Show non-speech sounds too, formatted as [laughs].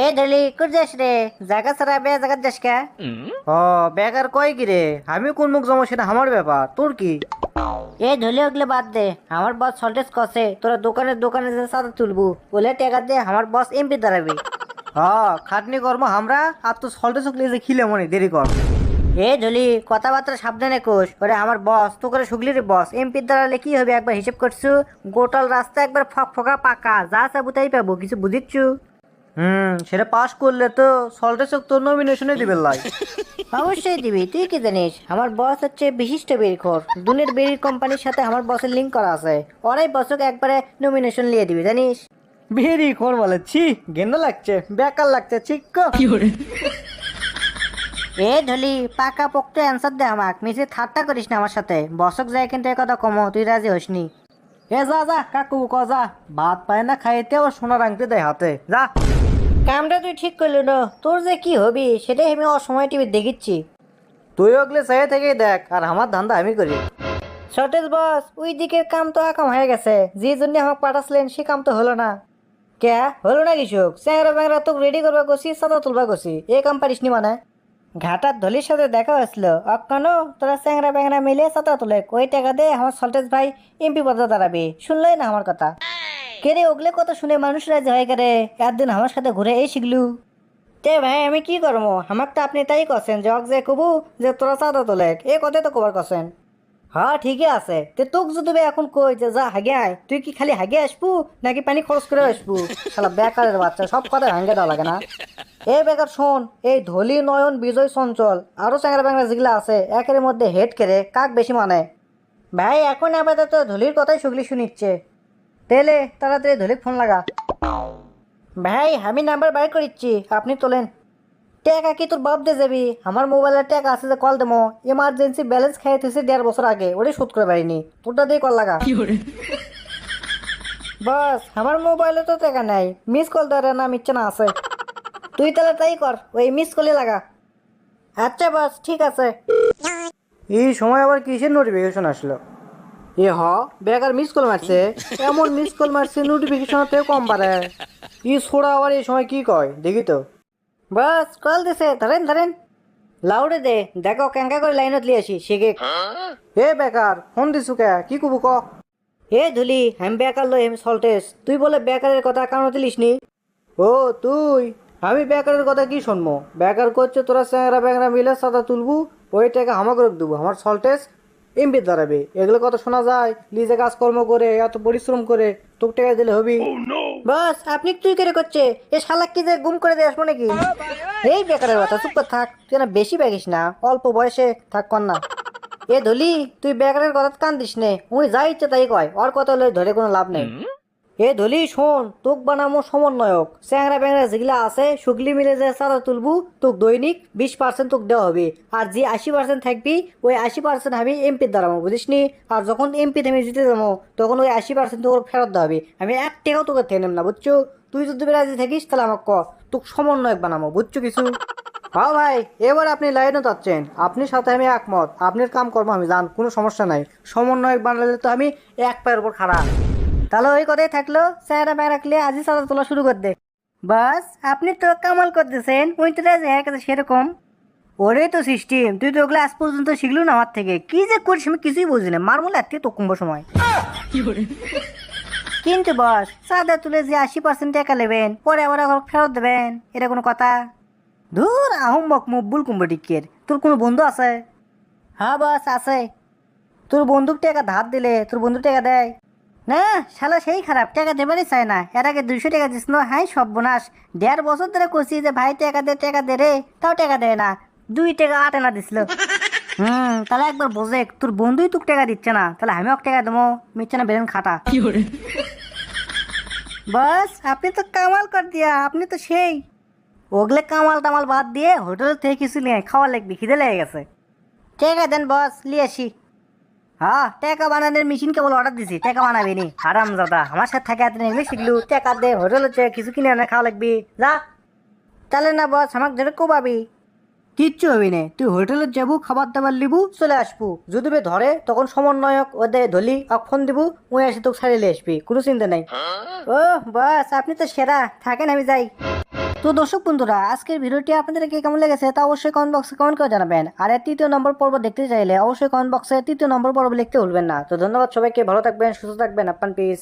এ ধলি কুর যাস রে? জায়গা ছাড়া বে জায়গা যাস কে? ও বেকার কয় কি রে? আমি কোন মুখ জমা সেটা আমার ব্যাপার তোর কি? এ ধলি ওগুলো বাদ দে আমার বস সল্টেজ কষে তোরা দোকানে দোকানে যে সাদা তুলবু বলে টাকা দে আমার বস এমপি দাঁড়াবি। হ্যাঁ খাটনি কর্ম আমরা আর তো সল্টে শুকলে যে খিলে মনে দেরি কর। এ ধলি কথাবার্তা সাবধানে কোষ ওরে আমার বস তো করে শুকলি রে বস এমপি দাঁড়ালে কি হবে একবার হিসেব করছু? গোটাল রাস্তা একবার ফক ফকা পাকা যা চাবো তাই পাবো কিছু বুঝিচ্ছু? হুম সেটা পাস করলে তো সল্টে চোখ তোর নমিনেশনে দিবে লাই। [laughs] অবশ্যই দিবি তুই কি জানিস? আমার বস হচ্ছে বিশিষ্ট বেরিখোর দুনের বেরির কোম্পানির সাথে আমার বসের লিঙ্ক করা আছে। ওরাই বসকে একবারে নমিনেশন নিয়ে দিবি জানিস? বেরি কর বলে ছি গেন্না লাগছে বেকার লাগছে ঠিক এ ধলি পাকা পোক্ত অ্যান্সার দে আমাক মিসে ঠাট্টা করিস না আমার সাথে। বসক যায় কিন্তু এ কথা কমো তুই রাজি হসনি। এ যা যা কাকু ক যা। ভাত পায় না খাইতে আবার সোনার আংটি দেয় হাতে। যা। কামটা তুই ঠিক করলি না। তোর যে কি হবি সেটাই আমি অসময় টিভি দেখিচ্ছি। তুই ওগুলো চাই থেকেই দেখ আর আমার ধান্দা আমি করি। শর্টেজ বস ওই দিকের কাম তো আকাম হয়ে গেছে। যে জন্য আমাকে পাঠাচ্ছিলেন সে কাম তো হলো না। কে? হলো না কৃষক চ্যাংরা ব্যাংরা তোকে রেডি করবা গছি সাদা তুলবা গছি এ কাম পারিস নি মানে? ঘাটার ধলির সাথে দেখা হয়েছিল। অক্কানো তোরা চ্যাংরা ব্যাংরা মিলে সাদা তুলে ওই টাকা দে আমার সল্টেজ ভাই এমপি পদে দাঁড়াবে। শুনলাই না আমার কথা? কে রে ওগুলো কত শুনে মানুষরা হয় করে একদিন আমার সাথে ঘুরে এই শিখলু। তে ভাই, আমি কি করব? আমাকে তো আপনি তাই করছেন জগ যে কবু, যে তোরা চাঁদা তোলে। এ কথাই তো কবার করছেন হ্যাঁ ঠিকই আছে। তে তোক যদি এখন কই যে যা হাগে আয়, তুই কি খালি হাগে আসবু নাকি পানি খরচ করে আসবু শালা বেকারের বাচ্চা, সব কথা ভাঙ্গে দেওয়া লাগে না। এ বেকার, শোন, এই ধলি, নয়ন, বিজয়, চঞ্চল, আরও চ্যাংরা ব্যাংরা যেগুলো আছে, একের মধ্যে হেড কেড়ে কাক বেশি মানে? ভাই, এখন আপাতত ধলির কথাই শুগলি শুনিচ্ছে। তেলে তাড়াতাড়ি ধলিক ফোন লাগা। ভাই আমি নাম্বার বাইর করিচ্ছি আপনি তোলেন। টাকা কি তোর বাপ দিয়ে যাবি? আমার মোবাইলের টাকা আছে যে কল দেবো। এমার্জেন্সি ব্যালেন্স খাই তুই দেড় বছর আগে ওটাই শোধ করে পারিনি। তোরটা দিয়ে কল লাগা। বাস আমার মোবাইলে তো টাকা নাই। মিস কল দেওয়ার নাম ইচ্ছে না আছে। তুই তাহলে তাই কর ওই মিস কলে লাগা। আচ্ছা বাস ঠিক আছে। এই সময় আবার কিসের নোটিফিকেশন আসলো? এ হ, বেকার মিস কল মারছে। এমন মিস কল মারছে নোটিফিকেশনতে কম পারে ই ছোড়া আবার এই সময় কি কয়, দেখি তো। বাস কল দিছে, ধরেন ধরেন। লাউডে দে, দেখো কেঙ্কা করে লাইনত লিয়ে আসি শিখে এ বেকার ফোন দিছু কে, কি কবু ক? এ ধুলি, আমি বেকার লই, আমি সল্টেস তুই বলে বেকারের কথা কারণ দিলিস নি ও, তুই, আমি বেকারের কথা কি শুনব? বেকার করছে, তোরা চ্যাংরা ব্যাংরা মিলে সাদা তুলবু, ওই টাকা আমাকে রোগ দেবো। আমার সল্টেস এমপি দাঁড়াবে। এগুলো কথা শোনা যায় নিজে কাজকর্ম করে এত পরিশ্রম করে তোক টাকা দিলে হবি। বাস আপনি তুই করে করছে? এ শালা কি যে গুম করে দিয়ে আসব নাকি? এই বেকারের কথা চুপ করে থাক। তুই না বেশি ব্যাগিস না অল্প বয়সে থাক কর না। এ ধলি তুই বেকারের কথা কান দিস নে। উনি যাই ইচ্ছে তাই কয় ওর কথা হলে ধরে কোনো লাভ নেই। এ ধলি, শোন, তোক বানামো সমন্বয়ক। চ্যাংরা ব্যাংরা যেগুলা আছে, সুগলি মিলে যে সাদা তুলবু, তোক দৈনিক বিশ পার্সেন্ট তোক দেওয়া হবে। আর যে আশি পার্সেন্ট থাকবি, ওই আশি পার্সেন্ট আমি এমপির দাঁড়াবো বুঝিস নি আর যখন এমপি আমি জিতে যাব তখন ওই আশি পার্সেন্ট তোর ফেরত দেওয়া হবে। আমি এক টাকাও তোকে থেকে নেব না, বুঝছ? তুই যদি রাজি থাকিস, তাহলে আমাকে ক, তোকে সমন্বয়ক বানাবো বুঝছ কিছু? হ্যাঁ ভাই, এবার আপনি লাইনে যাচ্ছেন আপনি সাথে আমি একমত, আপনার কাম কর্ম আমি জান, কোনো সমস্যা নাই। সমন্বয়ক বানালে তো আমি এক পায়ের উপর খারাপ তাহলে ওই কথাই থাকল, স্যারা ব্যাগ রাখলে আজই সাদা তোলা শুরু করে দে। বাস, আপনি তো কামাল করতেছেন, ওই তো হয়ে সেরকম। ওরে তো সিস্টেম তুই তো ওগুলো আজ পর্যন্ত শিখলু না আমার থেকে। কি যে করিস আমি কিছুই বুঝি না, মারমুল আত্মীয় তো কুম্ভ সময়। কিন্তু বস চাঁদা তুলে যে আশি পার্সেন্ট টাকা নেবেন, পরে আবার আবার ফেরত দেবেন, এটা কোনো কথা? ধুর আহম বক মব্বুল কুম্ভ টিকের তোর কোনো বন্ধু আছে? হ্যাঁ বস, আছে। তোর বন্দুক টাকা ধার দিলে, তোর বন্ধু টাকা দেয়। না শালা সেই খারাপ টাকা দেবারই চায় না। এর আগে দুইশো টাকা দিস না হাই সর্বনাশ। দেড় বছর ধরে কষি যে ভাই টাকা দে টাকা দে রে। তাও টাকা দেয় না। দুই টাকা আট আনা দিছিল। হুম তাহলে একবার বোঝে তোর বন্ধুই তোকে টাকা দিচ্ছে না। তাহলে আমি ওকে টাকা দেবো। মিচ্ছে না বেরেন খাটা। বাস আপনি তো কামাল কর দিয়া আপনি তো সেই। ওগলে কামাল টামাল বাদ দিয়ে হোটেল থেকে কিছু নিয়ে খাওয়া লাগবে খিদে লেগে গেছে। ঠিক আছে দেন বস লিয়ে আসি। হ্যাঁ টাকা বানানোর মেশিন কেবল অর্ডার দিছি। টাকা বানাবি নি। আরাম দাদা আমার সাথে থাকে এত এগুলো শিখলু। টাকা দে হোটেল হচ্ছে কিছু কিনে এনে খাওয়া লাগবি। যা। তাহলে না বস আমাকে ধরে কোবাবি। কিচ্ছু হবি না। তুই হোটেলে যাব খাবার দাবার লিবু চলে আসব। যদি বে ধরে তখন সমন্বয়ক ওদের ধলি ফোন দিবু ওই আসে তোকে ছাড়িয়ে আসবি। কোনো চিন্তা নাই। ও বাস আপনি তো সেরা। থাকেন আমি যাই। তো দর্শক বন্ধুরা, আজকের ভিডিওটি আপনাদেরকে কেমন লেগেছে তা অবশ্যই কমেন্ট বক্সে কমেন্ট করে জানাবেন। আর এর তৃতীয় নম্বর পর্ব দেখতে চাইলে অবশ্যই কমেন্ট বক্সে তৃতীয় নম্বর পর্ব লিখতে ভুলবেন না। তো ধন্যবাদ সবাইকে, ভালো থাকবেন, সুস্থ থাকবেন আপান পিস